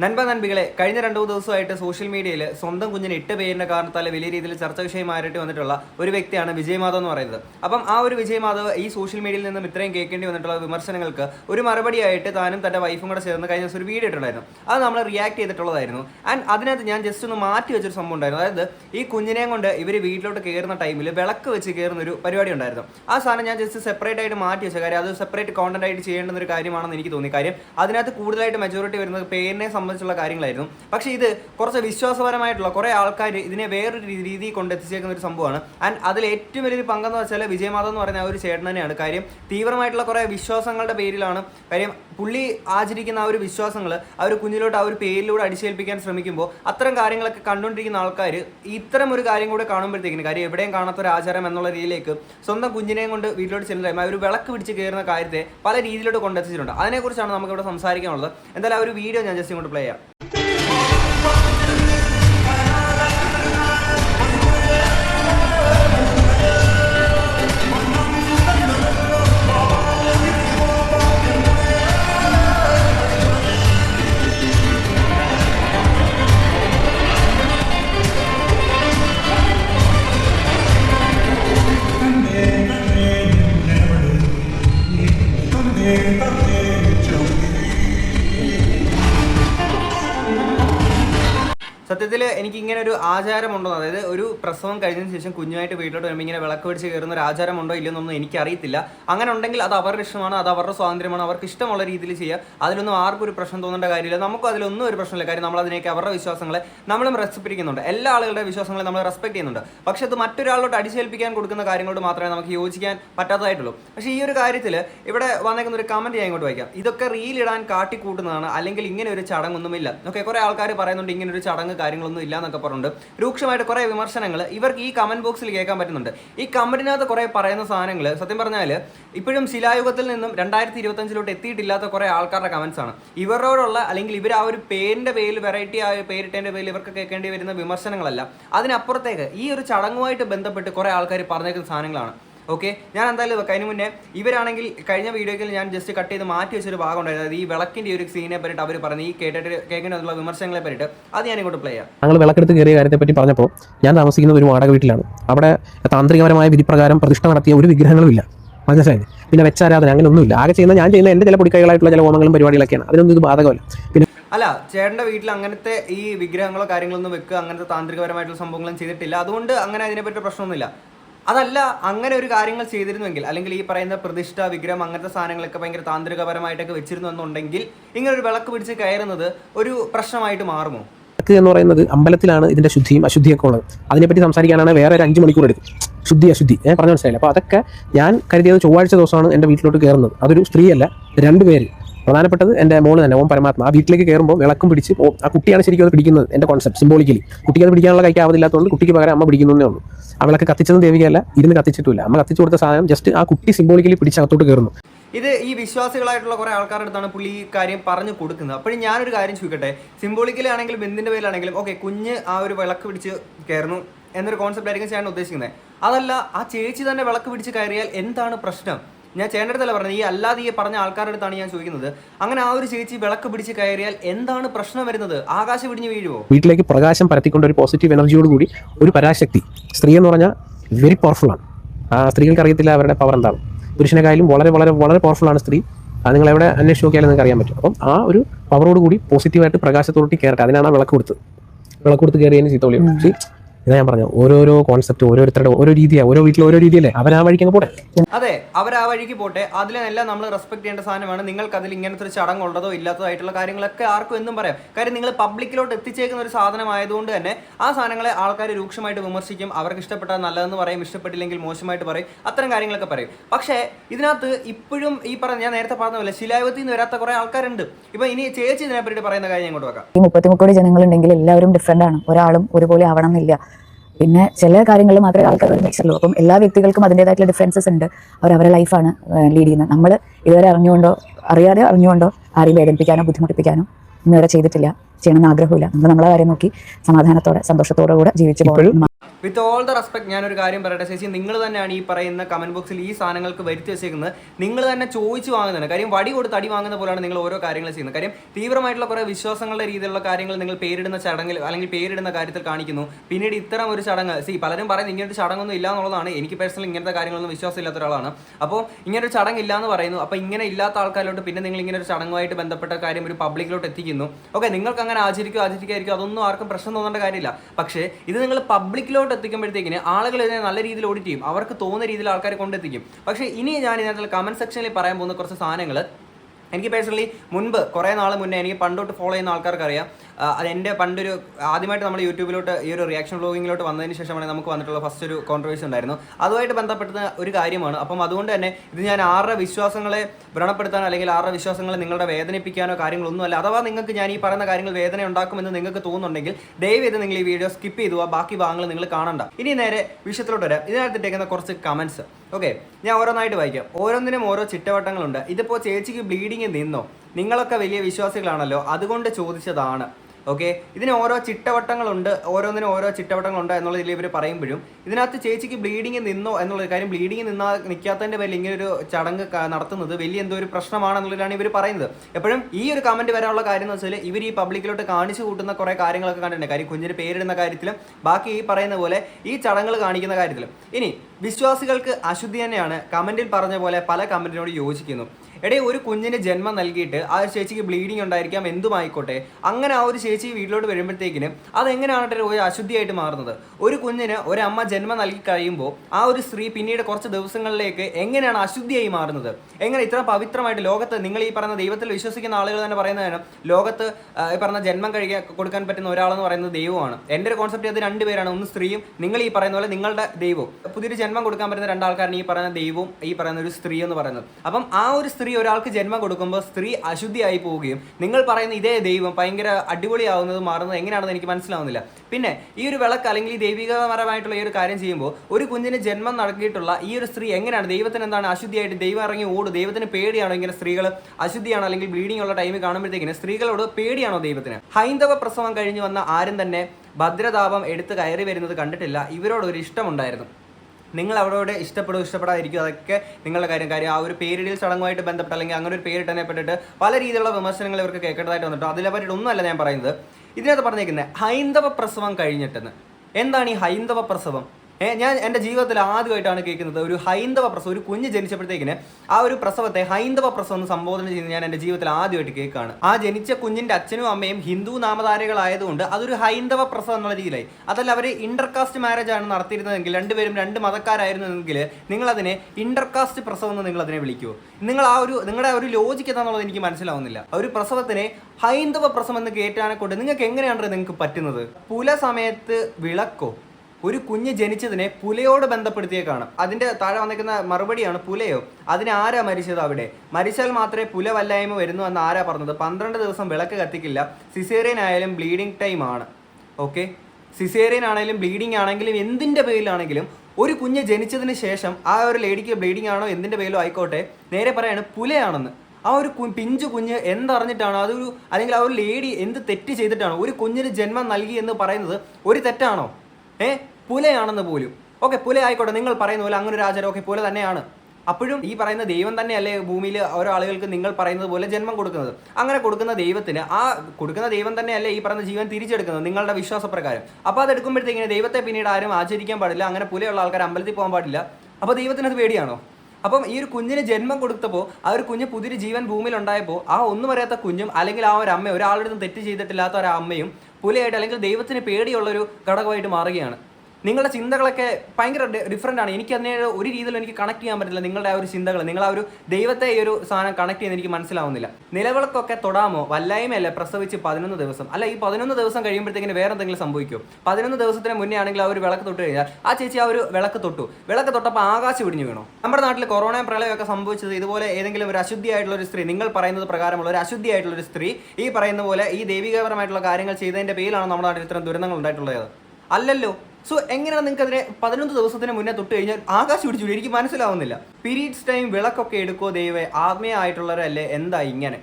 നൻപ നൻപികളെ കഴിഞ്ഞ രണ്ടു ദിവസമായിട്ട് സോഷ്യൽ മീഡിയയിൽ സ്വന്തം കുഞ്ഞിന് എട്ട് പേരിന്റെ കാരണത്താൽ വലിയ രീതിയിൽ ചർച്ച വിഷയമായിട്ട് വന്നിട്ടുള്ള ഒരു വ്യക്തിയാണ് വിജയ് മാധവ് എന്ന് പറയുന്നത്. അപ്പം ആ ഒരു വിജയ് മാധവ് ഈ സോഷ്യൽ മീഡിയയിൽ നിന്നും ഇത്രയും കേൾക്കേണ്ടി വന്നിട്ടുള്ള വിമർശനങ്ങൾക്ക് ഒരു മറുപടിയായിട്ട് താനും തന്റെ വൈഫും കൂടെ ചേർന്ന് കഴിഞ്ഞ ദിവസം ഒരു വീഡിയോ ഇട്ടിട്ടുണ്ടായിരുന്നു. അത് നമ്മൾ റിയാക്ട് ചെയ്തിട്ടുള്ളതായിരുന്നു. ആൻഡ് അതിനകത്ത് ഞാൻ ജസ്റ്റ് ഒന്ന് മാറ്റി വെച്ചൊരു സംഭവം ഉണ്ടായിരുന്നു. അതായത് ഈ കുഞ്ഞിനെയും കൊണ്ട് ഇവർ വീട്ടിലോട്ട് കയറുന്ന ടൈമിൽ വിളക്ക് വെച്ച് കയറുന്ന ഒരു പരിപാടി ഉണ്ടായിരുന്നു. ആ സാധനം ഞാൻ ജസ്റ്റ് സെപ്പറേറ്റ് ആയിട്ട് മാറ്റി വെച്ച കാര്യം അത് സെപ്പറേറ്റ് കോണ്ടന്റ് ആയിട്ട് ചെയ്യേണ്ടുന്ന ഒരു കാര്യമാണെന്ന് എനിക്ക് തോന്നി. കാര്യം അതിനകത്ത് കൂടുതലായിട്ട് മെജോറിറ്റി വരുന്നത് പേരിനെ സംബന്ധിച്ചുള്ള കാര്യങ്ങളായിരുന്നു. പക്ഷേ ഇത് കുറച്ച് വിശ്വാസപരമായിട്ടുള്ള കുറേ ആൾക്കാർ ഇതിനെ വേറൊരു രീതിയിൽ കൊണ്ടെത്തിച്ചേക്കുന്ന ഒരു സംഭവമാണ്. ആൻഡ് അതിൽ ഏറ്റവും വലിയൊരു പങ്കെന്ന് വെച്ചാൽ വിജയമാധവ് എന്ന് പറയുന്ന ആ ഒരു ചേട്ടൻ തന്നെയാണ് കാര്യം തീവ്രമായിട്ടുള്ള കുറേ വിശ്വാസങ്ങളുടെ പേരിലാണ്. കാര്യം പുള്ളി ആചരിക്കുന്ന ആ ഒരു വിശ്വാസങ്ങൾ ആ ഒരു കുഞ്ഞിലോട്ട് ആ ഒരു പേരിലൂടെ അടിച്ചേൽപ്പിക്കാൻ ശ്രമിക്കുമ്പോൾ അത്തരം കാര്യങ്ങളൊക്കെ കണ്ടുകൊണ്ടിരിക്കുന്ന ആൾക്കാർ ഇത്തരം ഒരു കാര്യം കൂടെ കാണുമ്പോഴത്തേക്കിന് കാര്യം എവിടെയും കാണാത്ത ഒരു ആചാരം എന്നുള്ള രീതിയിലേക്ക് സ്വന്തം കുഞ്ഞിനെയും കൊണ്ട് വീട്ടിലോട്ട് ചെല്ലുന്ന ആ ഒരു വിളക്ക് പിടിച്ച് കയറുന്ന കാര്യത്തെ പല രീതിയിലോട്ട് കൊണ്ടെത്തിച്ചിട്ടുണ്ട്. അതിനെക്കുറിച്ചാണ് നമുക്ക് ഇവിടെ സംസാരിക്കാനുള്ളത്. എന്തായാലും ആ ഒരു വീഡിയോ ഞാൻ ജസ്റ്റ് ഇങ്ങോട്ട് പ്ലേ ചെയ്യാം എനിക്ക് ഇങ്ങനെ ഒരു ആചാരമുണ്ടോ? അതായത് ഒരു പ്രസവം കഴിഞ്ഞതിന് ശേഷം കുഞ്ഞുമായിട്ട് വീട്ടിലോട്ട് വരുമ്പോൾ ഇങ്ങനെ വിളക്ക് പിടിച്ച് കയറുന്ന ഒരു ആചാരമുണ്ടോ ഇല്ലെന്നൊന്നും എനിക്കറിയത്തില്ല. അങ്ങനെ ഉണ്ടെങ്കിൽ അത് അവരുടെ ഇഷ്ടമാണ് അത് അവരുടെ സ്വാതന്ത്ര്യമാണ് അവർക്ക് ഇഷ്ടമുള്ള രീതിയിൽ ചെയ്യുക. അതിലൊന്നും ആർക്കും ഒരു പ്രശ്നം തോന്നേണ്ട കാര്യമില്ല. നമുക്കും അതിലൊന്നും ഒരു പ്രശ്നമില്ല. കാര്യം നമ്മൾ അതിനേക്ക് അവരുടെ വിശ്വാസങ്ങളെ നമ്മളും റെസ്പെക്ട് ചെയ്യുന്നുണ്ട് എല്ലാ ആളുകളുടെ വിശ്വാസങ്ങളെ നമ്മൾ റെസ്പെക്ട് ചെയ്യുന്നുണ്ട്. പക്ഷേ അത് മറ്റൊരാളോട് അടിച്ചേൽപ്പിക്കാൻ കൊടുക്കുന്ന കാര്യങ്ങളോട് മാത്രമേ നമുക്ക് യോജിക്കാൻ പറ്റാത്തതായിട്ടുള്ളൂ. പക്ഷേ ഈ ഒരു കാര്യത്തിൽ ഇവിടെ വന്നേക്കുന്ന ഒരു കമന്റ് ഞാൻ ഇങ്ങോട്ട് വായിക്കാം. ഇതൊക്കെ റീൽ ഇടാൻ കാട്ടിക്കൂട്ടുന്നതാണ്. അല്ലെങ്കിൽ ഇങ്ങനെ ഒരു ചടങ്ങൊന്നുമില്ല. ഓക്കെ കുറേ ആൾക്കാർ പറയുന്നുണ്ട് ഇങ്ങനെ ഒരു ചടങ്ങ് കാര്യങ്ങളൊന്നും ഇല്ല എന്നൊക്കെ പറഞ്ഞിട്ടുണ്ട് രൂക്ഷമായിട്ട് കുറെ വിമർശനങ്ങൾ ഇവർക്ക് ഈ കമന്റ് ബോക്സിൽ കേൾക്കാൻ പറ്റുന്നുണ്ട്. ഈ കമന്റിനകത്ത് കുറേ പറയുന്ന സാധനങ്ങൾ സത്യം പറഞ്ഞാൽ ഇപ്പോഴും ശിലായുഗത്തിൽ നിന്നും രണ്ടായിരത്തി ഇരുപത്തഞ്ചിലോട്ട് എത്തിയിട്ടില്ലാത്ത കുറേ ആൾക്കാരുടെ കമന്റ്സ് ആണ്. ഇവരോടുള്ള അല്ലെങ്കിൽ ഇവർ ആ ഒരു പേരിന്റെ പേരിൽ വെറൈറ്റി ആ ഒരു പേരിൽ ഇവർക്ക് കേൾക്കേണ്ടി വരുന്ന വിമർശനങ്ങളല്ല. അതിനപ്പുറത്തേക്ക് ഈ ഒരു ചടങ്ങുമായിട്ട് ബന്ധപ്പെട്ട് കുറേ ആൾക്കാർ പറഞ്ഞേക്കുന്ന സാധനങ്ങളാണ്. ഓക്കെ? ഞാൻ എന്തായാലും വെക്കാം. അതിന് മുന്നേ ഇവരാണെങ്കിൽ കഴിഞ്ഞ വീഡിയോയിൽ ഞാൻ ജസ്റ്റ് കട്ട് ചെയ്ത് മാറ്റി വെച്ചൊരു ഭാഗം ഉണ്ടായിരുന്നു അതായത് ഈ വിളക്കിന്റെ ഒരു സീനെ പറ്റിയിട്ട് അവർ പറഞ്ഞു. ഈ കേട്ടിട്ട് കേൾക്കേണ്ടതുള്ള വിമർശനങ്ങളെ പറ്റിയിട്ട്. അത് ഞാൻ ഇങ്ങോട്ട് പ്ലേ ചെയ്യാം. ഞങ്ങൾ വിളക്കെടുത്ത് കയറിയ കാര്യത്തെ പറ്റി പറഞ്ഞപ്പോൾ ഞാൻ താമസിക്കുന്ന ഒരു വാടക വീട്ടിലാണ്. അവിടെ താന്ത്രികപരമായ വിധിപ്രകാരം പ്രതിഷ്ഠ നടത്തിയ ഒരു വിഗ്രഹങ്ങളും ഇല്ല മനസ്സിലായി? പിന്നെ വെച്ചാരാധന അങ്ങനെ ഒന്നുമില്ല ആകെ ചെയ്യുന്ന ഞാൻ ചെയ്യുന്ന എന്റെ ചില പൊടിക്കൈകളായിട്ടുള്ള ചില ഹോമങ്ങളും പരിപാടികളൊക്കെയാണ്. അതിനൊന്നും ഇത് ബാധകമല്ല. പിന്നെ അല്ല ചേട്ടന്റെ വീട്ടിൽ അങ്ങനത്തെ ഈ വിഗ്രഹങ്ങളോ കാര്യങ്ങളൊന്നും വെക്കുക അങ്ങനത്തെ താന്ത്രികപരമായിട്ടുള്ള സംഭവങ്ങളും ചെയ്തിട്ടില്ല. അതുകൊണ്ട് അങ്ങനെ അതിനെപ്പറ്റി പ്രശ്നമൊന്നുമില്ല. അതല്ല അങ്ങനെ ഒരു കാര്യങ്ങൾ ചെയ്തിരുന്നുവെങ്കിൽ അല്ലെങ്കിൽ ഈ പറയുന്ന പ്രതിഷ്ഠ വിഗ്രഹം അങ്ങനത്തെ സാധനങ്ങളൊക്കെ ഭയങ്കര താന്ത്രികപരമായിട്ടൊക്കെ വെച്ചിരുന്നു എന്നുണ്ടെങ്കിൽ ഇങ്ങനെ ഒരു വിളക്ക് പിടിച്ച് കയറുന്നത് ഒരു പ്രശ്നമായിട്ട് മാറുമോ? എന്ന് പറയുന്നത് അമ്പലത്തിലാണ് ഇതിന്റെ ശുദ്ധിയും അശുദ്ധിയൊക്കെ ഉള്ളത്. അതിനെപ്പറ്റി സംസാരിക്കാനാണ് വേറെ ഒരു അഞ്ച് മണിക്കൂർ എടുക്കും. ശുദ്ധി അശുദ്ധി. ഏഹ് പറഞ്ഞ മനസ്സിലായില്ല? അപ്പോൾ അതൊക്കെ ഞാൻ കരുതിയത് ചൊവ്വാഴ്ച ദിവസമാണ് എന്റെ വീട്ടിലോട്ട് കയറുന്നത്. അതൊരു സ്ത്രീയല്ല രണ്ട് പേര് പ്രധാനപ്പെട്ടത് എന്റെ മോൾ തന്നെ ഓം പരമാത്മ. ആ വീട്ടിലേക്ക് കയറുമ്പോൾ വിളക്കും പിടിച്ച് ആ കുട്ടിയാണ് ശരിക്കും അത് പിടിക്കുന്നത് എന്റെ കോൺസെപ്റ്റ് സിംബോളിക്കലി കുട്ടിക്ക് അത് പിടിക്കാനുള്ള കൈക്കാവതില്ലാത്തതുകൊണ്ട് കുട്ടിക്ക് പകരം അമ്മ പിടിക്കുന്നേ ഉള്ളൂ. ആ വിളക്ക് കത്തിച്ചതും ദേവികയല്ല ഇരുന്ന് കത്തിച്ചിട്ടില്ല അമ്മ കത്തിച്ചു കൊടുത്ത സാധനം ജസ്റ്റ് ആ കുട്ടി സിംബോളിക്കലി പിടിച്ച് അകത്തോട്ട് കയറുന്നു. ഇത് ഈ വിശ്വാസികളായിട്ടുള്ള കുറെ ആൾക്കാരുടെ അടുത്താണ് പുള്ളി ഈ കാര്യം പറഞ്ഞു കൊടുക്കുന്നത്. അപ്പോഴും ഞാനൊരു കാര്യം ചോദിക്കട്ടെ? സിംബോളിക്കലാണെങ്കിലും എന്തിന്റെ പേരിലാണെങ്കിലും ഓക്കെ കുഞ്ഞ് ആ ഒരു വിളക്ക് പിടിച്ച് കയറുന്നു എന്നൊരു കോൺസെപ്റ്റ് ആയിരിക്കും ഞാൻ ഉദ്ദേശിക്കുന്നത്. അതല്ല ആ ചേച്ചി തന്നെ വിളക്ക് പിടിച്ച് കയറിയാൽ എന്താണ് പ്രശ്നം? ഞാൻ ചേട്ടന്റെ അടുത്തല്ല പറഞ്ഞത്? ഈ അല്ലാതെ ഈ പറഞ്ഞ ആൾക്കാരുടെ അടുത്താണ് ഞാൻ ചോദിക്കുന്നത്. അങ്ങനെ ആ ഒരു ചേച്ചി വിളക്ക് പിടിച്ച് കയറിയാൽ എന്താണ് പ്രശ്നം വരുന്നത്? ആകാശം പിടിഞ്ഞ് വീഴുവോ? വീട്ടിലേക്ക് പ്രകാശം പരത്തിക്കൊണ്ട് ഒരു പോസിറ്റീവ് എനർജിയോട് കൂടി ഒരു പരാശക്തി. സ്ത്രീ എന്ന് പറഞ്ഞാൽ വെരി പവർഫുൾ ആണ്. ആ സ്ത്രീകൾക്ക് അറിയത്തില്ല അവരുടെ പവർ എന്താണ്. പുരുഷനെക്കാളും വളരെ വളരെ വളരെ പവർഫുൾ ആണ് സ്ത്രീ. അത് നിങ്ങൾ എവിടെ അന്വേഷിച്ച് നോക്കിയാലും നിങ്ങൾക്ക് അറിയാൻ പറ്റും. അപ്പം ആ ഒരു പവറോട് കൂടി പോസിറ്റീവായിട്ട് പ്രകാശത്തോട്ടി കയറട്ടെ. അതിനാണ് ആ വിളക്ക് കൊടുത്തത്. വിളക്ക് കൊടുത്ത് കയറിയതിന് ചീത്തോളിയും പക്ഷേ ഇതാ ഞാൻ പറഞ്ഞു ഓരോരോ കോൺസെപ്റ്റ് ഓരോരുത്തരുടെ ഓരോ രീതിയാണ് ഓരോ വീട്ടിൽ ഓരോ രീതിയല്ലേ? അവർ ആ വഴിക്ക് അങ്ങ് പോട്ടെ. അതെ അവർ ആ വഴിക്ക് പോട്ടെ. അതിലെല്ലാം നമ്മൾ റെസ്പെക്ട് ചെയ്യേണ്ട സാധനമാണ്. നിങ്ങൾക്ക് അതിൽ ഇങ്ങനത്തെ ഒരു ചടങ്ങുള്ളതോ ഇല്ലാത്തതോ ആയിട്ടുള്ള കാര്യങ്ങളൊക്കെ ആർക്കും എന്നും പറയാം. കാര്യം നിങ്ങൾ പബ്ലിക്കിലോട്ട് എത്തിച്ചേക്കുന്ന ഒരു സാധനമായതുകൊണ്ട് തന്നെ ആ സാധനങ്ങളെ ആൾക്കാർ രൂക്ഷമായിട്ട് വിമർശിക്കും. അവർക്ക് ഇഷ്ടപ്പെട്ടാൽ നല്ലതെന്ന് പറയും. ഇഷ്ടപ്പെട്ടില്ലെങ്കിൽ മോശമായിട്ട് പറയും. അത്തരം കാര്യങ്ങളൊക്കെ പറയും. പക്ഷേ ഇതിനകത്ത് ഇപ്പോഴും ഈ പറഞ്ഞ ഞാൻ നേരത്തെ പറഞ്ഞ പോലെ ശിലായുഗത്തിൽ നിന്ന് വരാത്ത കുറെ ആൾക്കാരുണ്ട്. ഇപ്പൊ ഇനി ചേച്ചി ഇതിനെപ്പറ്റി പറയുന്ന കാര്യം ഞാൻ ഇങ്ങോട്ട് വെക്കാം. ഈ മുപ്പത്തിമുക്കോടി ജനങ്ങളുണ്ടെങ്കിൽ എല്ലാവരും ഡിഫറെന്റ് ആണ്. ഒരാളും ഒരുപോലെ ആവണം എന്നില്ല. പിന്നെ ചില കാര്യങ്ങൾ മാത്രമേ ആൾക്കാർ ഒരുമിച്ചുള്ളൂ അപ്പം എല്ലാ വ്യക്തികൾക്കും അതിന്റെതായിട്ടുള്ള ഡിഫറൻസസ് ഉണ്ട്. അവർ അവരുടെ ലൈഫാണ് ലീഡ് ചെയ്യുന്നത്. നമ്മൾ ഇതുവരെ അറിഞ്ഞുകൊണ്ടോ അറിയാതെ അറിഞ്ഞുകൊണ്ടോ ആരെയും വേദനിപ്പിക്കാനോ ബുദ്ധിമുട്ടിപ്പിക്കാനോ ഇന്നുവരെ ചെയ്തിട്ടില്ല. ചെയ്യണമെന്ന് ആഗ്രഹമില്ല നമ്മൾ നമ്മളെ കാര്യം നോക്കി സമാധാനത്തോടെ സന്തോഷത്തോടെ കൂടെ ജീവിച്ചു പോകണം. വിത്ത് ഓൾ ദ റെസ്പെക്ട് ഞാനൊരു കാര്യം പറയട്ടെ ചേച്ചി നിങ്ങൾ തന്നെയാണ് ഈ പറയുന്ന കമന്റ് ബോക്സിൽ ഈ സാധനങ്ങൾക്ക് വരുത്തി വെച്ചേക്കുന്നത്. നിങ്ങൾ തന്നെ ചോദിച്ച് വാങ്ങുന്നതാണ്. കാര്യം വടി കൊടുത്ത് അടി വാങ്ങുന്ന പോലെയാണ് നിങ്ങൾ ഓരോ കാര്യങ്ങൾ ചെയ്യുന്നത്. കാര്യം തീവ്രമായിട്ടുള്ള കുറേ വിശ്വാസങ്ങളുടെ രീതിയിലുള്ള കാര്യങ്ങൾ നിങ്ങൾ പേരിടുന്ന ചടങ്ങിൽ അല്ലെങ്കിൽ പേരിടുന്ന കാര്യത്തിൽ കാണിക്കുന്നു. പിന്നീട് ഇത്തരം ഒരു ചടങ്ങ് സി പലരും പറയുന്നത് ഇങ്ങനത്തെ ചടങ്ങൊന്നും ഇല്ല എന്നുള്ളതാണ് എനിക്ക് പേഴ്സണലി ഇങ്ങനത്തെ കാര്യങ്ങളൊന്നും വിശ്വാസമില്ലാത്ത ഒരാളാണ്. അപ്പോൾ ഇങ്ങനൊരു ചടങ്ങില്ല എന്ന് പറയുന്നു. അപ്പോൾ ഇങ്ങനെ ഇല്ലാത്ത ആൾക്കാരിലോട്ട് പിന്നെ നിങ്ങൾ ഇങ്ങനെ ഒരു ചടങ്ങുമായിട്ട് ബന്ധപ്പെട്ട കാര്യം ഒരു പബ്ലിക്കിലോട്ട് എത്തിക്കുന്നു. ഓക്കെ നിങ്ങൾക്ക് അങ്ങനെ ആചരിക്കും ആചരിക്കായിരിക്കും അതൊന്നും ആർക്കും പ്രശ്നം തോന്നേണ്ട കാര്യമില്ല. പക്ഷേ ഇത് നിങ്ങൾ പബ്ലിക്കിലോട്ട് എത്തിക്കുമ്പോഴത്തേക്കിന് ആളുകൾ ഇതിനെ നല്ല രീതിയിൽ ഓഡിറ്റ് ചെയ്യും. അവർക്ക് തോന്നുന്ന രീതിയിൽ ആൾക്കാരെ കൊണ്ടെത്തിക്കും. പക്ഷേ ഇനി ഞാൻ ഇതിനകത്ത് കമന്റ് സെക്ഷനിൽ പറയാൻ പോകുന്ന കുറച്ച് സാധനങ്ങൾ എനിക്ക് പേഴ്സണലി മുൻപ് കുറേ നാൾ മുന്നേ എനിക്ക് പണ്ടോട്ട് ഫോളോ ചെയ്യുന്ന ആൾക്കാർക്ക് അറിയാം അത് എന്റെ പണ്ടൊരു ആദ്യമായിട്ട് നമ്മൾ യൂട്യൂബിലോട്ട് ഈ ഒരു റിയാക്ഷൻ വ്ലോഗിങ്ങിലോട്ട് വന്നതിന് ശേഷമാണ് നമുക്ക് വന്നിട്ടുള്ള ഫസ്റ്റ് ഒരു കോൺട്രവേഴ്സി ഉണ്ടായിരുന്നു. അതുമായിട്ട് ബന്ധപ്പെടുന്ന ഒരു കാര്യമാണ്. അപ്പം അതുകൊണ്ട് തന്നെ ഇത് ഞാൻ ആരുടെ വിശ്വാസങ്ങളെ വ്രണപ്പെടുത്താനോ അല്ലെങ്കിൽ ആരുടെ വിശ്വാസങ്ങളെ നിങ്ങളുടെ വേദനിപ്പിക്കാനോ കാര്യങ്ങളൊന്നുമല്ല. അഥവാ നിങ്ങൾക്ക് ഞാൻ ഈ പറയുന്ന കാര്യങ്ങൾ വേദന ഉണ്ടാക്കുമെന്ന് നിങ്ങൾക്ക് തോന്നുന്നുണ്ടെങ്കിൽ ദയവ് ചെയ്ത് നിങ്ങൾ ഈ വീഡിയോ സ്കിപ്പ് ചെയ്തു. ബാക്കി ഭാഗങ്ങൾ നിങ്ങൾ കാണണ്ട. ഇനി നേരെ വിഷയത്തിലോട്ട് വരാം. ഇതിനകത്തിട്ടേക്കുന്ന കുറച്ച് കമൻസ് ഓക്കെ ഞാൻ ഓരോന്നായിട്ട് വായിക്കാം. ഓരോന്നിനും ഓരോ ചിട്ടവട്ടങ്ങളുണ്ട്. ഇതിപ്പോൾ ചേച്ചിക്ക് ബ്ലീഡിങ് നിന്നോ? നിങ്ങളൊക്കെ വലിയ വിശ്വാസികളാണല്ലോ. അതുകൊണ്ട് ചോദിച്ചതാണ്. ഓക്കെ ഇതിന് ഓരോ ചിട്ടവട്ടങ്ങളുണ്ട്. ഓരോന്നിനും ഓരോ ചിട്ടവട്ടങ്ങളുണ്ട് എന്നുള്ള ഇതിൽ ഇവർ പറയുമ്പോഴും ഇതിനകത്ത് ചേച്ചിക്ക് ബ്ലീഡിങ് നിന്നോ എന്നുള്ള കാര്യം ബ്ലീഡിങ് നിന്നാ നിൽക്കാത്തതിന്റെ പേരിൽ ഇങ്ങനെ ഒരു ചടങ്ങ് നടത്തുന്നത് വലിയ എന്തോ ഒരു പ്രശ്നമാണെന്നുള്ളതാണ് ഇവർ പറയുന്നത്. എപ്പോഴും ഈ ഒരു കമന്റ് വരാനുള്ള കാര്യം എന്ന് വെച്ചാൽ ഇവർ ഈ പബ്ലിക്കിലോട്ട് കാണിച്ചു കൂട്ടുന്ന കുറേ കാര്യങ്ങളൊക്കെ കണ്ടിട്ടുണ്ട്. കാര്യം കുഞ്ഞിന് പേരിടുന്ന കാര്യത്തിലും ബാക്കി ഈ പറയുന്ന പോലെ ഈ ചടങ്ങുകൾ കാണിക്കുന്ന കാര്യത്തിലും. ഇനി വിശ്വാസികൾക്ക് അശുദ്ധി തന്നെയാണ്. കമന്റിൽ പറഞ്ഞ പോലെ പല കമന്റിനോട് യോജിക്കുന്നു. എടേ ഒരു കുഞ്ഞിന് ജന്മം നൽകിയിട്ട് ആ ഒരു ചേച്ചിക്ക് ബ്ലീഡിങ് ഉണ്ടായിരിക്കാം എന്തുമായിക്കോട്ടെ. അങ്ങനെ ആ ഒരു ചേച്ചി വീട്ടിലോട്ട് വരുമ്പോഴത്തേക്കിന് അതെങ്ങനെയാണ് ഒരു അശുദ്ധിയായിട്ട് മാറുന്നത്? ഒരു കുഞ്ഞിന് ഒരമ്മ ജന്മം നൽകി കഴിയുമ്പോൾ ആ ഒരു സ്ത്രീ പിന്നീട് കുറച്ച് ദിവസങ്ങളിലേക്ക് എങ്ങനെയാണ് അശുദ്ധിയായി മാറുന്നത്? എങ്ങനെ ഇത്ര പവിത്രമായിട്ട് ലോകത്ത് നിങ്ങൾ ഈ പറഞ്ഞ ദൈവത്തിൽ വിശ്വസിക്കുന്ന ആളുകൾ തന്നെ പറയുന്നതാണ് ലോകത്ത് ഈ പറഞ്ഞ ജന്മം കഴിക്കാൻ കൊടുക്കാൻ പറ്റുന്ന ഒരാളെന്ന് പറയുന്നത് ദൈവമാണ്. എന്റെ ഒരു കോൺസെപ്റ്റ് അത് രണ്ടുപേരാണ്. ഒന്ന് സ്ത്രീയും നിങ്ങൾ ഈ പറയുന്ന പോലെ നിങ്ങളുടെ ദൈവവും. പുതിയൊരു ജന്മം കൊടുക്കാൻ പറ്റുന്ന രണ്ടാൾക്കാരാണ് ഈ പറയുന്ന ദൈവവും ഈ പറയുന്ന ഒരു സ്ത്രീ എന്ന് പറയുന്നത്. അപ്പം ആ ഒരു സ്ത്രീ ഒരാൾക്ക് ജന്മം കൊടുക്കുമ്പോൾ സ്ത്രീ അശുദ്ധിയായി പോവുകയും നിങ്ങൾ പറയുന്ന ഇതേ ദൈവം ഭയങ്കര അടിപൊളിയാവുന്നത് മാറുന്നത് എങ്ങനെയാണെന്ന് എനിക്ക് മനസ്സിലാവുന്നില്ല. പിന്നെ ഈ ഒരു വിളക്ക് അല്ലെങ്കിൽ ഈ ദൈവികപരമായിട്ടുള്ള ഈ ഒരു കാര്യം ചെയ്യുമ്പോൾ ഒരു കുഞ്ഞിന് ജന്മം നടത്തിയിട്ടുള്ള ഈ ഒരു സ്ത്രീ എങ്ങനെയാണ്? ദൈവത്തിന് എന്താണ് അശുദ്ധിയായിട്ട് ദൈവം ഇറങ്ങി ഓട് ദൈവത്തിന് പേടിയാണോ ഇങ്ങനെ സ്ത്രീകൾ അശുദ്ധിയാണോ അല്ലെങ്കിൽ ബ്ലീഡിംഗ് ഉള്ള ടൈമിൽ കാണുമ്പോഴത്തേക്കിന് സ്ത്രീകളോട് പേടിയാണോ ദൈവത്തിന്? ഹൈന്ദവ പ്രസവം കഴിഞ്ഞ് വന്ന ആരും തന്നെ ഭദ്രതാപം എടുത്ത് കയറി വരുന്നത് കണ്ടിട്ടില്ല. ഇവരോട് ഒരു ഇഷ്ടമുണ്ടായിരുന്നു. നിങ്ങൾ അവരോട് ഇഷ്ടപ്പെടും ഇഷ്ടപ്പെടാതിരിക്കും അതൊക്കെ നിങ്ങളുടെ കാര്യം. കാര്യം ആ ഒരു പേരിടൽ ചടങ്ങുമായിട്ട് ബന്ധപ്പെട്ട് അല്ലെങ്കിൽ അങ്ങനെ ഒരു പേരിട്ടതിനെ പറ്റിയിട്ട് പല രീതിയിലുള്ള വിമർശനങ്ങൾ ഇവർക്ക് കേൾക്കേണ്ടതായിട്ട് വന്നിട്ട് അതിനെ പറ്റിയിട്ട് ഒന്നുമല്ല ഞാൻ പറയുന്നത്. ഇതിനകത്ത് പറഞ്ഞേക്കുന്നത് ഹൈന്ദവ പ്രസവം കഴിഞ്ഞിട്ടെന്ന്. എന്താണ് ഈ ഹൈന്ദവ പ്രസവം ഞാൻ എന്റെ ജീവിതത്തിൽ ആദ്യമായിട്ടാണ് കേൾക്കുന്നത് ഒരു ഹൈന്ദവ പ്രസവം ഒരു കുഞ്ഞ് ജനിച്ചപ്പോഴത്തേക്കിന് ആ ഒരു പ്രസവത്തെ ഹൈന്ദവ പ്രസവം എന്ന് സംബോധന ചെയ്യുന്നത് ഞാൻ എന്റെ ജീവിതത്തിൽ ആദ്യമായിട്ട് കേൾക്കുകയാണ്. ആ ജനിച്ച കുഞ്ഞിന്റെ അച്ഛനും അമ്മയും ഹിന്ദു നാമധാരികളായതുകൊണ്ട് അതൊരു ഹൈന്ദവ പ്രസവം എന്നുള്ള രീതിയിലായി. അതല്ല അവർ ഇന്റർകാസ്റ്റ് മാരേജ് ആണ് നടത്തിയിരുന്നതെങ്കിൽ രണ്ടുപേരും രണ്ട് മതക്കാരായിരുന്നെങ്കിൽ നിങ്ങളതിനെ ഇന്റർകാസ്റ്റ് പ്രസവം എന്ന് നിങ്ങൾ അതിനെ വിളിക്കുമോ നിങ്ങൾ ആ ഒരു നിങ്ങളുടെ ഒരു ലോജിക്ക് എന്താണെന്നുള്ളത് എനിക്ക് മനസ്സിലാവുന്നില്ല. ഒരു പ്രസവത്തിനെ ഹൈന്ദവ പ്രസവം എന്ന് കേട്ടാണെ കൊണ്ട് നിങ്ങൾക്ക് എങ്ങനെയാണ് നിങ്ങൾക്ക് പറ്റുന്നത്? പുല സമയത്ത് വിളക്കോ? ഒരു കുഞ്ഞ് ജനിച്ചതിനെ പുലയോട് ബന്ധപ്പെടുത്തിയേക്കാണ് അതിന്റെ താഴെ വന്നിരിക്കുന്ന മറുപടിയാണ് പുലയോ. അതിന് ആരാ മരിച്ചത് അവിടെ? മരിച്ചാൽ മാത്രമേ പുല വല്ലായ്മ വരുന്നു എന്ന് ആരാ പറഞ്ഞത്? പന്ത്രണ്ട് ദിവസം വിളക്ക് കത്തിക്കില്ല. സിസേറിയൻ ആയാലും ബ്ലീഡിംഗ് ടൈം ആണ്. ഓക്കെ? സിസേറിയൻ ആണെങ്കിലും ബ്ലീഡിംഗ് ആണെങ്കിലും എന്തിന്റെ പേരിലാണെങ്കിലും ഒരു കുഞ്ഞ് ജനിച്ചതിന് ശേഷം ആ ഒരു ലേഡിക്ക് ബ്ലീഡിംഗ് ആണോ എന്തിന്റെ പേരിലോ ആയിക്കോട്ടെ നേരെ പറയാണ് പുലയാണെന്ന്. ആ ഒരു പിഞ്ചു കുഞ്ഞ് എന്തറിഞ്ഞിട്ടാണ് അതൊരു അല്ലെങ്കിൽ ആ ഒരു ലേഡി എന്ത് തെറ്റ് ചെയ്തിട്ടാണ് ഒരു കുഞ്ഞിന് ജന്മം നൽകി എന്ന് പറയുന്നത് ഒരു തെറ്റാണോ? ഏ? പുലയാണെന്ന് പോലും. ഓക്കെ പുല ആയിക്കോട്ടെ നിങ്ങൾ പറയുന്ന പോലെ അങ്ങനെ ഒരു ആചാരം ഓക്കെ പുല തന്നെയാണ്. അപ്പോഴും ഈ പറയുന്ന ദൈവം തന്നെയല്ലേ ഭൂമിയിൽ ഓരോ ആളുകൾക്ക് നിങ്ങൾ പറയുന്നത് പോലെ ജന്മം കൊടുക്കുന്നത്. അങ്ങനെ കൊടുക്കുന്ന ദൈവത്തിന് ആ കൊടുക്കുന്ന ദൈവം തന്നെയല്ലേ ഈ പറയുന്ന ജീവൻ തിരിച്ചെടുക്കുന്നത് നിങ്ങളുടെ വിശ്വാസപ്രകാരം. അപ്പോൾ അത് എടുക്കുമ്പോഴത്തേക്കിന് ദൈവത്തെ പിന്നീട് ആരും ആചരിക്കാൻ പാടില്ല അങ്ങനെ പുലയുള്ള ആൾക്കാർ അമ്പലത്തിൽ പോകാൻ പാടില്ല. അപ്പോൾ അത് പേടിയാണോ? അപ്പം ഈ ഒരു കുഞ്ഞിന് ജന്മം കൊടുത്തപ്പോൾ ആ ഒരു കുഞ്ഞ് പുതിയൊരു ജീവൻ ഭൂമിയിൽ ഉണ്ടായപ്പോൾ ആ ഒന്നും അറിയാത്ത കുഞ്ഞും അല്ലെങ്കിൽ ആ ഒരു അമ്മ ഒരാളുടെ തെറ്റ് ചെയ്തിട്ടില്ലാത്ത ഒരു അമ്മയും പുലിയായിട്ട് അല്ലെങ്കിൽ ദൈവത്തിന് പേടിയുള്ളൊരു ഘടകമായിട്ട് മാറുകയാണ്. നിങ്ങളുടെ ചിന്തകളൊക്കെ ഭയങ്കര ഡിഫറെന്റ് ആണ്. എനിക്ക് അതിനെ ഒരു രീതിയിലും എനിക്ക് കണക്ട് ചെയ്യാൻ പറ്റില്ല നിങ്ങളുടെ ആ ഒരു ചിന്തകൾ നിങ്ങൾ ആ ഒരു ദൈവത്തെ ഈ ഒരു സാധനം കണക്ട് ചെയ്യുന്ന എനിക്ക് മനസ്സിലാവുന്നില്ല. നിലവിളക്കൊക്കെ തൊടാമോ? വല്ലായ്മയല്ല പ്രസവിച്ച് പതിനൊന്ന് ദിവസം? അല്ല ഈ പതിനൊന്ന് ദിവസം കഴിയുമ്പോഴത്തേക്കിന് വേറെ എന്തെങ്കിലും സംഭവിക്കും പതിനൊന്ന് ദിവസത്തിന് മുന്നേ ആണെങ്കിൽ ആ ഒരു വിളക്ക് തൊട്ട് കഴിഞ്ഞാൽ ആ ചേച്ചി ആ ഒരു വിളക്ക് തൊട്ടു. വിളക്ക് തൊട്ടപ്പോൾ ആകാശം ഇടിഞ്ഞു വീണു. നമ്മുടെ നാട്ടിൽ കൊറോണ പ്രളയമൊക്കെ സംഭവിച്ചത് ഇതുപോലെ ഏതെങ്കിലും ഒരു അശുദ്ധിയായിട്ടുള്ള ഒരു സ്ത്രീ നിങ്ങൾ പറയുന്നത് പ്രകാരമുള്ള ഒരു അശുദ്ധിയായിട്ടുള്ള ഒരു സ്ത്രീ ഈ പറയുന്ന പോലെ ഈ ദൈവികപരമായിട്ടുള്ള കാര്യങ്ങൾ ചെയ്തതിന്റെ പേരിലാണ് നമ്മുടെ നാട്ടിൽ ഇത്തരം ദുരന്തങ്ങൾ ഉണ്ടായിട്ടുള്ളത്? അല്ലല്ലോ. സോ എങ്ങനെയാണ് നിങ്ങൾക്ക് അതിനെ പതിനൊന്ന് ദിവസത്തിന് മുന്നേ തൊട്ട് കഴിഞ്ഞാൽ ആകാശം പിടിച്ചു എനിക്ക് മനസ്സിലാവുന്നില്ല. പീരീഡ്സ് ടൈം വിളക്കൊക്കെ എടുക്കോ ദൈവേ ആത്മീയമായിട്ടുള്ളവരല്ലേ? എന്താ ഇങ്ങനെ?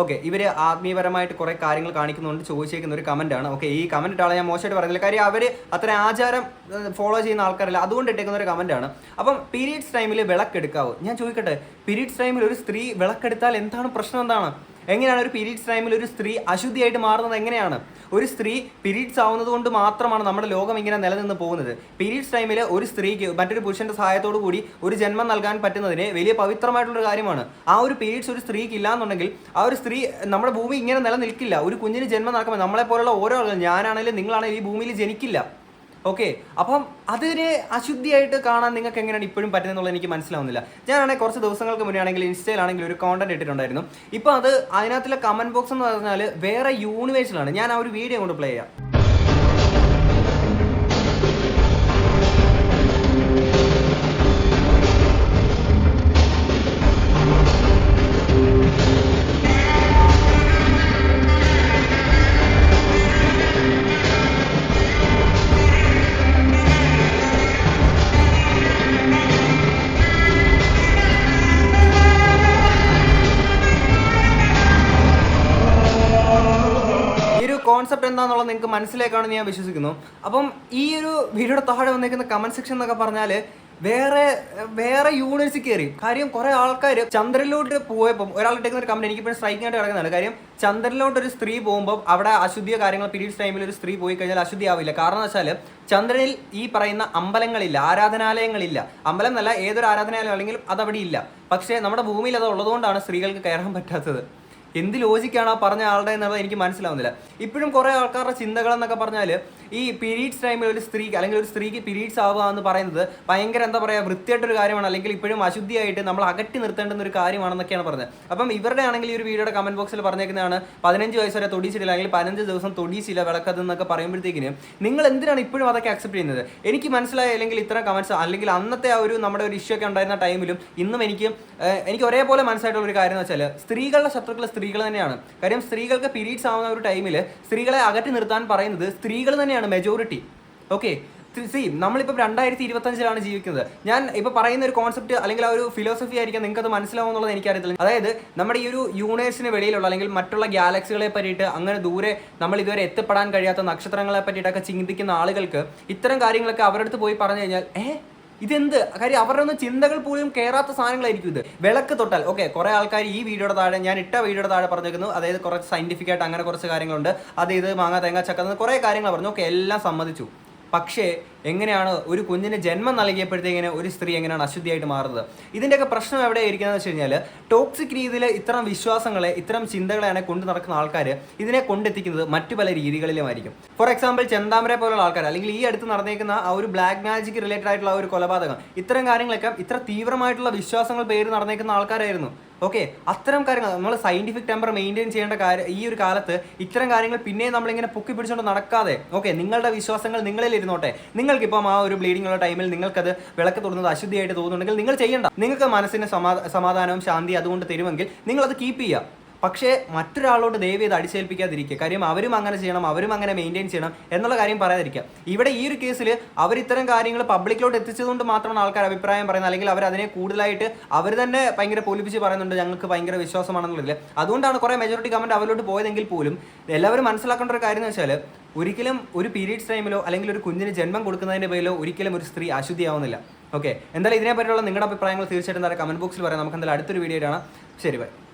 ഓക്കെ ഇവർ ആത്മീയപരമായിട്ട് കുറേ കാര്യങ്ങൾ കാണിക്കുന്നുണ്ട് ചോദിച്ചേക്കുന്ന ഒരു കമന്റ് ആണ്. ഓക്കെ ഈ കമന്റ് ഇട്ടാളെ ഞാൻ മോശമായിട്ട് പറയുന്നില്ല കാര്യം അവർ അത്ര ആചാരം ഫോളോ ചെയ്യുന്ന ആൾക്കാരല്ല. അതുകൊണ്ട് ഇട്ടേക്കുന്ന ഒരു കമന്റ് ആണ്. അപ്പം പീരീഡ്സ് ടൈമിൽ വിളക്കെടുക്കാവോ? ഞാൻ ചോദിക്കട്ടെ പീരീഡ്സ് ടൈമിൽ ഒരു സ്ത്രീ വിളക്കെടുത്താൽ എന്താണ് പ്രശ്നം എന്താണ്? എങ്ങനെയാണ് ഒരു പീരീഡ്സ് ടൈമിൽ ഒരു സ്ത്രീ അശുദ്ധിയായിട്ട് മാറുന്നത് എങ്ങനെയാണ്? ഒരു സ്ത്രീ പീരീഡ്സ് ആവുന്നത് കൊണ്ട് മാത്രമാണ് നമ്മുടെ ലോകം ഇങ്ങനെ നിലനിന്ന് പോകുന്നത്. പീരീഡ്സ് ടൈമിൽ ഒരു സ്ത്രീക്ക് മറ്റൊരു പുരുഷന്റെ സഹായത്തോടു കൂടി ഒരു ജന്മം നൽകാൻ പറ്റുന്നതിന് വലിയ പവിത്രമായിട്ടുള്ള കാര്യമാണ്. ആ ഒരു പീരീഡ്സ് ഒരു സ്ത്രീക്ക് ഇല്ലാന്നുണ്ടെങ്കിൽ ആ ഒരു സ്ത്രീ നമ്മുടെ ഭൂമി ഇങ്ങനെ നിലനിൽക്കില്ല. ഒരു കുഞ്ഞിന് ജന്മം നടക്കുമ്പോൾ നമ്മളെ പോലുള്ള ഓരോ ആളുകളും ഞാനാണെങ്കിലും നിങ്ങളാണെങ്കിലും ഈ ഭൂമിയിൽ ജനിക്കില്ല. ഓക്കെ അപ്പം അതിനെ അശുദ്ധിയായിട്ട് കാണാൻ നിങ്ങൾക്ക് എങ്ങനെയാണ് ഇപ്പോഴും പറ്റുന്നതെന്നുള്ളത് എനിക്ക് മനസ്സിലാവുന്നില്ല. ഞാനാണെങ്കിൽ കുറച്ച് ദിവസങ്ങൾക്ക് മുന്നേ ആണെങ്കിൽ ഇൻസ്റ്റയിലാണെങ്കിൽ ഒരു കോണ്ടന്റ് ഇട്ടിട്ടുണ്ടായിരുന്നു. ഇപ്പോൾ അത് അതിനകത്തുള്ള കമന്റ് ബോക്സ് എന്ന് പറഞ്ഞാൽ വേറെ യൂണിവേഴ്സിലാണ് ഞാൻ ആ ഒരു വീഡിയോ കൊണ്ട് പ്ലേ ചെയ്യാം. നിങ്ങൾക്ക് മനസ്സിലേക്കാണെന്ന് ഞാൻ വിശ്വസിക്കുന്നു. അപ്പം ഈ ഒരു വീഡിയോയുടെ താഴെ വന്നേക്കുന്ന കമന്റ് സെക്ഷൻ എന്നൊക്കെ പറഞ്ഞാൽ വേറെ വേറെ യൂണിവേഴ്സിറ്റി കയറി കാര്യം കുറെ ആൾക്കാർ ചന്ദ്രനിലോട്ട് പോയപ്പോൾ ഒരാൾ ഇട്ടേക്കുന്ന ഒരു കമന്റ് എനിക്കിപ്പോൾ സ്ട്രൈക്കിംഗ് ആയിട്ട് കിടക്കുന്നതാണ്. കാര്യം ചന്ദ്രനിലോട്ട് ഒരു സ്ത്രീ പോകുമ്പോൾ അവിടെ അശുദ്ധിയോ കാര്യങ്ങൾ പീരീഡ്സ് ടൈമിൽ ഒരു സ്ത്രീ പോയി കഴിഞ്ഞാൽ അശുദ്ധി ആവില്ല. കാരണം വെച്ചാൽ ചന്ദ്രനിൽ ഈ പറയുന്ന അമ്പലങ്ങളില്ല ആരാധനാലയങ്ങളില്ല. അമ്പലം എന്നല്ല ഏതൊരു ആരാധനാലയം അല്ലെങ്കിലും അതവിടെ ഇല്ല. പക്ഷേ നമ്മുടെ ഭൂമിയിൽ അത് ഉള്ളതുകൊണ്ടാണ് സ്ത്രീകൾക്ക് കയറാൻ പറ്റാത്തത്. എന്ത് ലോജിക്കാണ് ആ പറഞ്ഞ ആളുടെ എന്നുള്ളത് എനിക്ക് മനസ്സിലാവുന്നില്ല. ഇപ്പോഴും കുറേ ആൾക്കാരുടെ ചിന്തകൾ എന്നൊക്കെ പറഞ്ഞാൽ ഈ പീരീഡ്സ് ടൈമിൽ ഒരു സ്ത്രീക്ക് അല്ലെങ്കിൽ ഒരു സ്ത്രീക്ക് പീരീഡ്സ് ആവുക എന്ന് പറയുന്നത് ഭയങ്കര എന്താ പറയുക വൃത്തിയായിട്ടൊരു കാര്യമാണ്. അല്ലെങ്കിൽ ഇപ്പോഴും അശുദ്ധിയായിട്ട് നമ്മൾ അകറ്റി നിർത്തേണ്ടുന്ന ഒരു കാര്യമാണെന്നൊക്കെയാണ് പറഞ്ഞത്. അപ്പം ഇവരുടെ ആണെങ്കിൽ ഈ ഒരു വീഡിയോയുടെ കമന്റ് ബോക്സിൽ പറഞ്ഞേക്കുന്നതാണ് പതിനഞ്ച് വയസ്സ് വരെ തൊടിച്ചിട്ടില്ല അല്ലെങ്കിൽ പതിനഞ്ച് ദിവസം തൊടിച്ചില്ല വിളക്കത് എന്നൊക്കെ പറയുമ്പോഴത്തേക്കിന് നിങ്ങൾ എന്തിനാണ് ഇപ്പോഴും അതൊക്കെ അക്സെപ്റ്റ് ചെയ്യുന്നത്? എനിക്ക് മനസ്സിലായി അല്ലെങ്കിൽ ഇത്തരം കമന്റ്സ് അല്ലെങ്കിൽ അന്നത്തെ ആ ഒരു നമ്മുടെ ഒരു ഇഷ്യൂ ഒക്കെ ഉണ്ടായിരുന്ന ടൈമിലും ഇന്നും എനിക്ക് എനിക്ക് ഒരേപോലെ മനസ്സിലായിട്ടുള്ള ഒരു കാര്യം എന്ന് വെച്ചാൽ സ്ത്രീകളുടെ ശത്രുക്കൾ സ്ത്രീകൾ തന്നെയാണ്. കാര്യം സ്ത്രീകൾക്ക് പീരീഡ്സ് ആവുന്ന ഒരു ടൈമിൽ സ്ത്രീകളെ അകറ്റി നിർത്താൻ പറയുന്നത് സ്ത്രീകൾ തന്നെയാണ് മെജോറിറ്റി ഓക്കെ സി നമ്മളിപ്പോൾ രണ്ടായിരത്തി ഇരുപത്തഞ്ചിലാണ് ജീവിക്കുന്നത്. ഞാൻ ഇപ്പോൾ പറയുന്ന ഒരു കോൺസെപ്റ്റ് അല്ലെങ്കിൽ ആ ഒരു ഫിലോസഫി ആയിരിക്കാം നിങ്ങൾക്ക് അത് എന്നുള്ളത് എനിക്കറിയത്തില്ല. അതായത് നമ്മുടെ ഈ ഒരു യൂണിവേഴ്സിന് വെളിയിലുള്ള അല്ലെങ്കിൽ മറ്റുള്ള ഗാലക്സികളെ പറ്റിയിട്ട് അങ്ങനെ ദൂരെ നമ്മൾ ഇതുവരെ എത്തിപ്പെടാൻ കഴിയാത്ത നക്ഷത്രങ്ങളെ പറ്റിയിട്ടൊക്കെ ചിന്തിക്കുന്ന ആളുകൾക്ക് ഇത്തരം കാര്യങ്ങളൊക്കെ അവരുടെ അടുത്ത് പോയി പറഞ്ഞു കഴിഞ്ഞാൽ ഏഹ് ഇതെന്ത്? കാര്യം അവരുടെ ഒന്നും ചിന്തകൾ പോലും കയറാത്ത സാധനങ്ങളായിരിക്കും ഇത്. വിളക്ക് തൊട്ടാൽ. ഓക്കെ കുറെ ആൾക്കാർ ഈ വീഡിയോയുടെ താഴെ ഞാൻ ഇട്ട വീഡിയോയുടെ താഴെ പറഞ്ഞിരിക്കുന്നു. അതായത് കുറച്ച് സയന്റിഫിക് ആയിട്ട് അങ്ങനെ കുറച്ച് കാര്യങ്ങളുണ്ട്. അത് ഇത് മാങ്ങ തേങ്ങ ചക്ക കുറേ കാര്യങ്ങൾ പറഞ്ഞു. ഓക്കെ എല്ലാം സമ്മതിച്ചു. പക്ഷേ എങ്ങനെയാണ് ഒരു കുഞ്ഞിന് ജന്മം നൽകിയപ്പോഴത്തേക്കിന് ഒരു സ്ത്രീ എങ്ങനെയാണ് അശുദ്ധിയായിട്ട് മാറുന്നത്? ഇതിന്റെയൊക്കെ പ്രശ്നം എവിടെ ഇരിക്കുന്നത് വെച്ച് കഴിഞ്ഞാൽ ടോക്സിക് രീതിയിൽ ഇത്തരം വിശ്വാസങ്ങളെ ഇത്തരം ചിന്തകളെയാണ് കൊണ്ടു നടക്കുന്ന ആൾക്കാർ ഇതിനെ കൊണ്ടെത്തിക്കുന്നത് മറ്റു പല രീതികളിലുമായിരിക്കും. ഫോർ എക്സാമ്പിൾ ചെന്താമരെ പോലുള്ള ആൾക്കാർ അല്ലെങ്കിൽ ഈ അടുത്ത് നടന്നേക്കുന്ന ആ ഒരു ബ്ലാക്ക് മാജിക് റിലേറ്റഡ് ആയിട്ടുള്ള ഒരു കൊലപാതകം ഇത്തരം കാര്യങ്ങളൊക്കെ ഇത്ര തീവ്രമായിട്ടുള്ള വിശ്വാസങ്ങൾ പേര് നടന്നേക്കുന്ന ആൾക്കാരായിരുന്നു. ഓക്കെ അത്തരം കാര്യങ്ങൾ നമ്മൾ സയന്റിഫിക് ടെമ്പർ മെയിന്റെയിൻ ചെയ്യേണ്ട കാര്യം ഈ ഒരു കാലത്ത് ഇത്തരം കാര്യങ്ങൾ പിന്നെയും നമ്മളിങ്ങനെ പൊക്കി പിടിച്ചുകൊണ്ട് നടക്കാതെ ഓക്കെ നിങ്ങളുടെ വിശ്വാസങ്ങൾ നിങ്ങളിൽ ഇരുന്നോട്ടെ. നിങ്ങൾക്കിപ്പം ആ ഒരു ബ്ലീഡിംഗ് ഉള്ള ടൈമിൽ നിങ്ങൾക്കത് വിളക്ക് തുറന്നത് അശുദ്ധിയായിട്ട് തോന്നുന്നുണ്ടെങ്കിൽ നിങ്ങൾ ചെയ്യണ്ട. നിങ്ങൾക്ക് മനസ്സിന് സമാ സമാധാനവും ശാന്തി അതുകൊണ്ട് തരുമെങ്കിൽ നിങ്ങളത് കീപ്പ് ചെയ്യുക പക്ഷേ മറ്റൊരാളോട് ദയവ് ചെയ്ത് അടിച്ചേൽപ്പിക്കാതിരിക്കുക. കാര്യം അവരും അങ്ങനെ ചെയ്യണം അവരും അങ്ങനെ മെയിന്റെയിൻ ചെയ്യണം എന്നുള്ള കാര്യം പറയാതിരിക്കുക. ഇവിടെ ഈ ഒരു കേസിൽ അവർ ഇത്തരം കാര്യങ്ങൾ പബ്ലിക്കിലോട്ട് എത്തിച്ചതുകൊണ്ട് മാത്രമാണ് ആൾക്കാർ അഭിപ്രായം പറയുന്നത്. അല്ലെങ്കിൽ അവർ അതിനെ കൂടുതലായിട്ട് അവർ തന്നെ ഭയങ്കര പൊലിപ്പിച്ച് പറയുന്നുണ്ട് ഞങ്ങൾക്ക് ഭയങ്കര വിശ്വാസമാണെന്നുള്ളതിൽ. അതുകൊണ്ടാണ് കുറേ മെജോറിറ്റി കമന്റ് അവരിലോട്ട് പോയതെങ്കിൽ പോലും എല്ലാവരും മനസ്സിലാക്കേണ്ട ഒരു കാര്യം എന്ന് വെച്ചാൽ ഒരിക്കലും ഒരു പീരീഡ്സ് ടൈമിലോ അല്ലെങ്കിൽ ഒരു കുഞ്ഞിന് ജന്മം കൊടുക്കുന്നതിന്റെ പേരിലോ ഒരിക്കലും ഒരു സ്ത്രീ അശുദ്ധിയാവുന്നില്ല. ഓക്കെ എന്തായാലും ഇതിനെപ്പറ്റിയുള്ള നിങ്ങളുടെ അഭിപ്രായങ്ങൾ തീർച്ചയായിട്ടും എന്താ കമന്റ് ബോക്സിൽ പറയാം. നമുക്ക് എന്തായാലും അടുത്തൊരു വീഡിയോ ശരി ബൈ